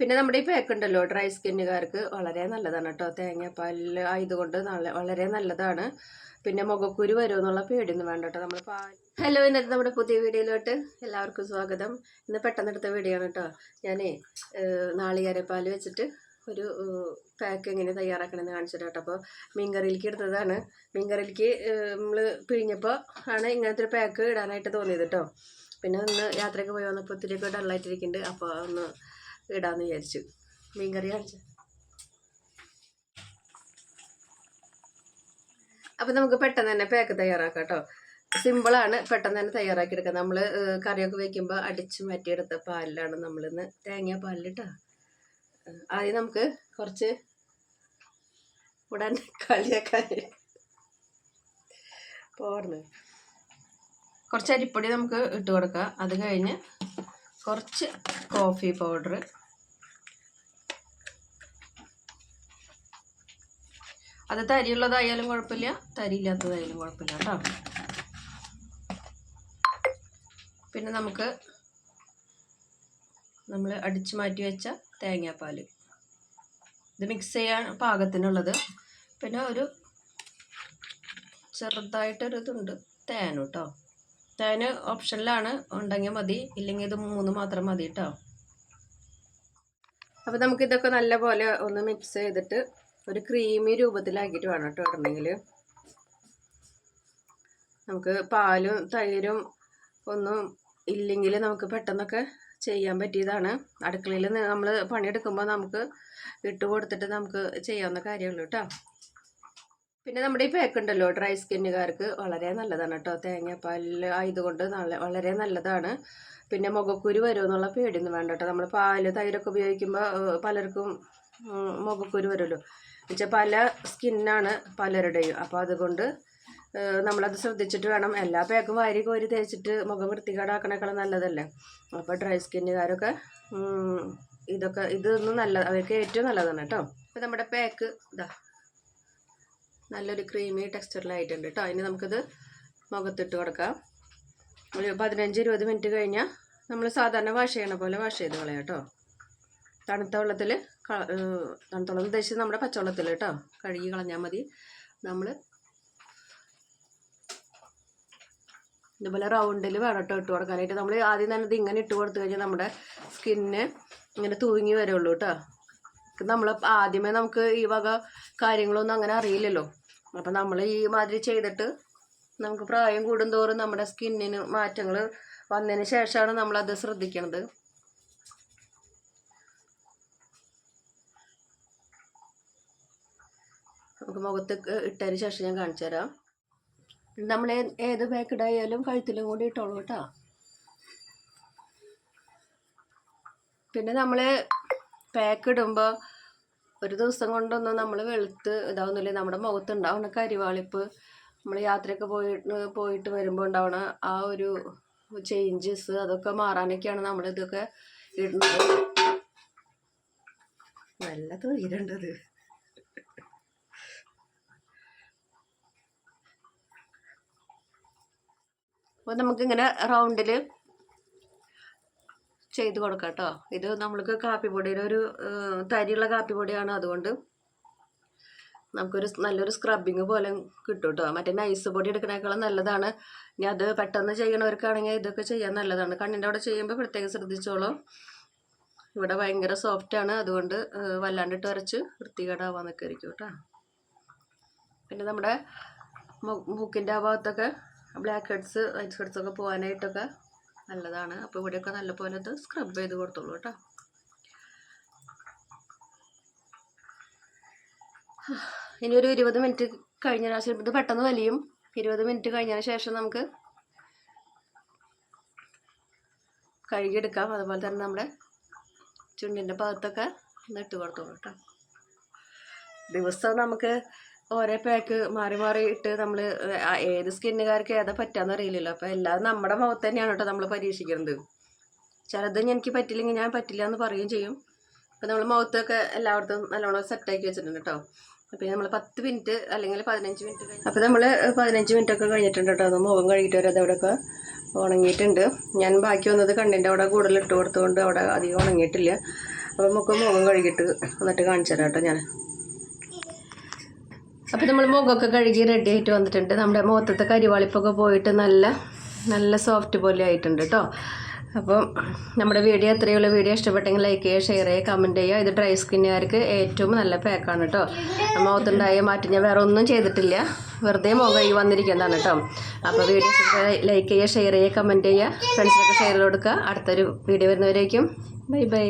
പിന്നെ നമ്മുടെ ഈ പാക്ക് ഉണ്ടല്ലോ ഡ്രൈ സ്കിന്നുകാർക്ക് വളരെ നല്ലതാണ് കേട്ടോ തേങ്ങാപ്പാലിൽ ആയതുകൊണ്ട് നല്ല വളരെ നല്ലതാണ്. പിന്നെ മുഖക്കുരു വരുമെന്നുള്ള പേടിയൊന്നും വേണ്ട കേട്ടോ നമ്മൾ പാൽ ഹലോ ഇന്നത്തെ നമ്മുടെ പുതിയ വീഡിയോയിലോട്ട് എല്ലാവർക്കും സ്വാഗതം. ഇന്ന് പെട്ടെന്ന് എടുത്ത വീഡിയോ ആണ് കേട്ടോ ഞാനേ നാളികേരപ്പാൽ വെച്ചിട്ട് ഒരു പാക്ക് എങ്ങനെ തയ്യാറാക്കണമെന്ന് കാണിച്ചിട്ട് കേട്ടോ അപ്പോൾ മീൻകറിയിലേക്ക് എടുത്തതാണ് മീൻകറിയിലേക്ക് നമ്മൾ പിഴിഞ്ഞപ്പോൾ ആണ് ഇങ്ങനത്തെ ഒരു പാക്ക് ഇടാനായിട്ട് തോന്നിയത് കേട്ടോ പിന്നെ ഒന്ന് യാത്രയ്ക്ക് പോയി വന്നപ്പോൾ ഒത്തിരിയൊക്കെ ഡള്ളായിട്ടിരിക്കുന്നുണ്ട് അപ്പോൾ ഒന്ന് ഇടാന്ന് വിചാരിച്ചു. മീൻകറി കാണിച്ചു. അപ്പം നമുക്ക് പെട്ടെന്ന് തന്നെ പാക്ക് തയ്യാറാക്കാം കേട്ടോ സിമ്പിളാണ് പെട്ടെന്ന് തന്നെ തയ്യാറാക്കിയെടുക്കാം. നമ്മൾ കറിയൊക്കെ വെക്കുമ്പോൾ അടിച്ച് മാറ്റിയെടുത്ത പാലിലാണ് നമ്മളിന്ന് തേങ്ങ പാലിലിട്ടാ ആദ്യം നമുക്ക് കുറച്ച് ഉടൻ കളിയാക്കാൻ പോർന്ന് കുറച്ച് അരിപ്പൊടി നമുക്ക് ഇട്ട് കൊടുക്കാം. അത് കഴിഞ്ഞ് കുറച്ച് കോഫി പൗഡർ അത് തരിയുള്ളതായാലും കുഴപ്പമില്ല തരിയില്ലാത്തതായാലും കുഴപ്പമില്ല കേട്ടോ. പിന്നെ നമുക്ക് നമ്മൾ അടിച്ചു മാറ്റി വെച്ച തേങ്ങാപ്പാൽ. ഇത് മിക്സ് ചെയ്യാൻ പാകത്തിനുള്ളത്. പിന്നെ ഒരു ചെറുതായിട്ടൊരു ഇതുണ്ട് തേൻ കേട്ടോ. തേന് ഓപ്ഷനിലാണ് ഉണ്ടെങ്കിൽ മതി ഇല്ലെങ്കിൽ ഇത് മൂന്ന് മാത്രം മതി കേട്ടോ. അപ്പോൾ നമുക്കിതൊക്കെ നല്ലപോലെ ഒന്ന് മിക്സ് ചെയ്തിട്ട് ഒരു ക്രീമി രൂപത്തിലാക്കിയിട്ട് വേണം കേട്ടോ ഇടണമെങ്കിൽ നമുക്ക് പാലും തൈരും ഒന്നും ഇല്ലെങ്കിൽ നമുക്ക് പെട്ടെന്നൊക്കെ ചെയ്യാൻ പറ്റിയതാണ്. അടുക്കളയിൽ നമ്മൾ പണിയെടുക്കുമ്പോൾ നമുക്ക് ഇട്ട് കൊടുത്തിട്ട് നമുക്ക് ചെയ്യാവുന്ന കാര്യമുള്ളൂ കേട്ടോ. പിന്നെ നമ്മുടെ ഈ പാക്ക് ഉണ്ടല്ലോ ഡ്രൈ സ്കിന്നുകാർക്ക് വളരെ നല്ലതാണ് കേട്ടോ. തേങ്ങാപ്പാലിൽ ആയതുകൊണ്ട് നല്ല വളരെ നല്ലതാണ്. പിന്നെ മുഖക്കുരു വരുമെന്നുള്ള പേടിയൊന്നും വേണ്ട കേട്ടോ. നമ്മൾ പാൽ തൈരൊക്കെ ഉപയോഗിക്കുമ്പോൾ പലർക്കും മുഖക്കുരു വരുമല്ലോ. എന്നുവെച്ചാൽ പല സ്കിന്നാണ് പലരുടെയും. അപ്പോൾ അതുകൊണ്ട് നമ്മളത് ശ്രദ്ധിച്ചിട്ട് വേണം. എല്ലാ പേക്കും വാരി കോരി തേച്ചിട്ട് മുഖം വൃത്തികേടാക്കണേക്കാളും നല്ലതല്ലേ? അപ്പോൾ ഡ്രൈ സ്കിന്നുകാരൊക്കെ ഇതൊക്കെ ഇതൊന്നും നല്ല അവർക്ക് ഏറ്റവും നല്ലതാണ് കേട്ടോ. അപ്പോൾ നമ്മുടെ പേക്ക് ഇതാ നല്ലൊരു ക്രീമി ടെക്സ്ചറിലായിട്ടുണ്ട് കേട്ടോ. അതിന് നമുക്കിത് മുഖത്തിട്ട് കൊടുക്കാം. ഒരു പതിനഞ്ച് ഇരുപത് മിനിറ്റ് കഴിഞ്ഞാൽ നമ്മൾ സാധാരണ വാഷ് ചെയ്യണ പോലെ വാഷ് ചെയ്ത് കളയാം കേട്ടോ. തണുത്ത വെള്ളത്തിൽ തണുത്ത വെള്ളം ഉദ്ദേശിച്ച് നമ്മുടെ പച്ചവെള്ളത്തിൽ കേട്ടോ. കഴുകി കളഞ്ഞാൽ മതി. നമ്മൾ ഇതുപോലെ റൗണ്ടിൽ വേണം കേട്ടോ ഇട്ട് കൊടുക്കാനായിട്ട് നമ്മൾ ആദ്യം തന്നെ ഇത് ഇങ്ങനെ ഇട്ട് കൊടുത്തു കഴിഞ്ഞാൽ നമ്മുടെ സ്കിന്നിന് ഇങ്ങനെ തൂങ്ങി വരുള്ളൂ കേട്ടോ. നമ്മൾ ആദ്യമേ നമുക്ക് ഈ വക കാര്യങ്ങളൊന്നും അങ്ങനെ അറിയില്ലല്ലോ. അപ്പം നമ്മൾ ഈ മാതിരി ചെയ്തിട്ട് നമുക്ക് പ്രായം കൂടുന്തോറും നമ്മുടെ സ്കിന്നിന് മാറ്റങ്ങൾ വന്നതിന് ശേഷമാണ് നമ്മളത് ശ്രദ്ധിക്കണത്. നമുക്ക് മുഖത്ത് ഇട്ടതിന് ശേഷം ഞാൻ കാണിച്ചു തരാം. നമ്മൾ ഏത് പാക്കഡായാലും കഴുത്തിലും കൂടി ഇട്ടോളൂ കേട്ടോ. പിന്നെ നമ്മൾ പാക്ക് ഇടുമ്പോൾ ഒരു ദിവസം കൊണ്ടൊന്നും നമ്മൾ വെളുത്ത് ഇതാവുന്നില്ല നമ്മുടെ മുഖത്ത് ഉണ്ടാവുന്ന കരിവാളിപ്പ് നമ്മൾ യാത്രയൊക്കെ പോയിട്ട് പോയിട്ട് വരുമ്പോൾ ഉണ്ടാവണ ആ ഒരു ചേഞ്ചസ് അതൊക്കെ മാറാനൊക്കെയാണ് നമ്മൾ ഇതൊക്കെ ഇടുന്നത്. നല്ല തൊയിരണ്ടത് അപ്പോൾ നമുക്കിങ്ങനെ റൗണ്ടിൽ ചെയ്ത് കൊടുക്കാം കേട്ടോ. ഇത് നമ്മൾക്ക് കാപ്പിപ്പൊടിയുടെ ഒരു തരിയുള്ള കാപ്പിപ്പൊടിയാണ്. അതുകൊണ്ട് നമുക്കൊരു നല്ലൊരു സ്ക്രബിങ് പോലെ കിട്ടും കേട്ടോ. മറ്റേ നൈസ് പൊടി എടുക്കണേക്കാളും നല്ലതാണ്. ഇനി അത് പെട്ടെന്ന് ചെയ്യണവർക്കാണെങ്കിൽ ഇതൊക്കെ ചെയ്യാൻ നല്ലതാണ്. കണ്ണിന്റെ അവിടെ ചെയ്യുമ്പോൾ പ്രത്യേകം ശ്രദ്ധിച്ചോളൂ. ഇവിടെ ഭയങ്കര സോഫ്റ്റാണ് അതുകൊണ്ട് വല്ലാണ്ടിട്ട് വരച്ച് വൃത്തികേടാവാന്നൊക്കെ നിൽക്കായിരിക്കും കേട്ടോ. പിന്നെ നമ്മുടെ മൂക്കിന്റെ ആ ഭാഗത്തൊക്കെ ബ്ലാക്ക് ഹെഡ്സ് വൈറ്റ് ഹെഡ്സ് ഒക്കെ പോകാനായിട്ടൊക്കെ നല്ലതാണ്. അപ്പോൾ ഇവിടെയൊക്കെ നല്ലപോലെ ഇത് സ്ക്രബ് ചെയ്ത് കൊടുത്തോളൂ കേട്ടോ. ഇനി ഒരു ഇരുപത് മിനിറ്റ് കഴിഞ്ഞ ശേഷം ഇത് പെട്ടെന്ന് വലിയും. ഇരുപത് മിനിറ്റ് കഴിഞ്ഞതിന് ശേഷം നമുക്ക് കഴുകിയെടുക്കാം. അതുപോലെ തന്നെ നമ്മുടെ ചുണ്ടിന്റെ ഭാഗത്തൊക്കെ ഒന്ന് ഇട്ട് കൊടുത്തോളൂ കേട്ടോ. ദിവസം നമുക്ക് ഓരോ പാക്ക് മാറി മാറി ഇട്ട് നമ്മൾ ഏത് സ്കിന്നുകാർക്ക് ഏതാ പറ്റാന്ന് അറിയില്ലല്ലോ. അപ്പോൾ എല്ലാവരും നമ്മുടെ മുഖത്ത് തന്നെയാണ് കേട്ടോ നമ്മൾ പരീക്ഷിക്കുന്നത്. ചിലത് എനിക്ക് പറ്റില്ലെങ്കിൽ ഞാൻ പറ്റില്ല എന്ന് പറയുകയും ചെയ്യും. അപ്പോൾ നമ്മൾ മുഖത്തൊക്കെ എല്ലായിടത്തും നല്ലോണം സെറ്റാക്കി വെച്ചിട്ടുണ്ട് കേട്ടോ അപ്പോൾ നമ്മൾ പത്ത് മിനിറ്റ് അല്ലെങ്കിൽ പതിനഞ്ച് മിനിറ്റ് അപ്പോൾ നമ്മൾ പതിനഞ്ച് മിനിറ്റ് ഒക്കെ കഴിഞ്ഞിട്ടുണ്ട് കേട്ടോ അത് മുഖം കഴുകിയിട്ട് വരെ അതവിടെയൊക്കെ ഉണങ്ങിയിട്ടുണ്ട്. ഞാൻ ബാക്കി വന്നത് കണ്ണിന്റെ അവിടെ കൂടുതൽ ഇട്ട് കൊടുത്തുകൊണ്ട് അവിടെ അധികം ഉണങ്ങിയിട്ടില്ല. അപ്പോൾ നമുക്ക് മുഖം കഴുകിയിട്ട് വന്നിട്ട് കാണിച്ചു തരാം കേട്ടോ ഞാൻ അപ്പോൾ നമ്മൾ മുഖമൊക്കെ കഴുകി റെഡി ആയിട്ട് വന്നിട്ടുണ്ട്. നമ്മുടെ മുഖത്തത്തെ കരിവാളിപ്പൊക്കെ പോയിട്ട് നല്ല നല്ല സോഫ്റ്റ് പോലെ ആയിട്ടുണ്ട് കേട്ടോ അപ്പോൾ നമ്മുടെ വീഡിയോ എത്രയുള്ള വീഡിയോ ഇഷ്ടപ്പെട്ടെങ്കിൽ ലൈക്ക് ചെയ്യുക ഷെയർ ചെയ്യുക കമന്റ് ചെയ്യുക. ഇത് ഡ്രൈ സ്കിന്നുകാർക്ക് ഏറ്റവും നല്ല പാക്കാണ് കേട്ടോ മുഖത്തുണ്ടായ മാറ്റി ഞാൻ വേറെ ഒന്നും ചെയ്തിട്ടില്ല. വെറുതെ മുഖം വന്നിരിക്കുന്നതാണ് കേട്ടോ അപ്പോൾ വീഡിയോ ലൈക്ക് ചെയ്യുക ഷെയർ ചെയ്യുക കമന്റ് ചെയ്യുക. ഫ്രണ്ട്സിനൊക്കെ ഷെയർ കൊടുക്കുക. അടുത്തൊരു വീഡിയോ വരുന്നവരേക്കും. Bye bye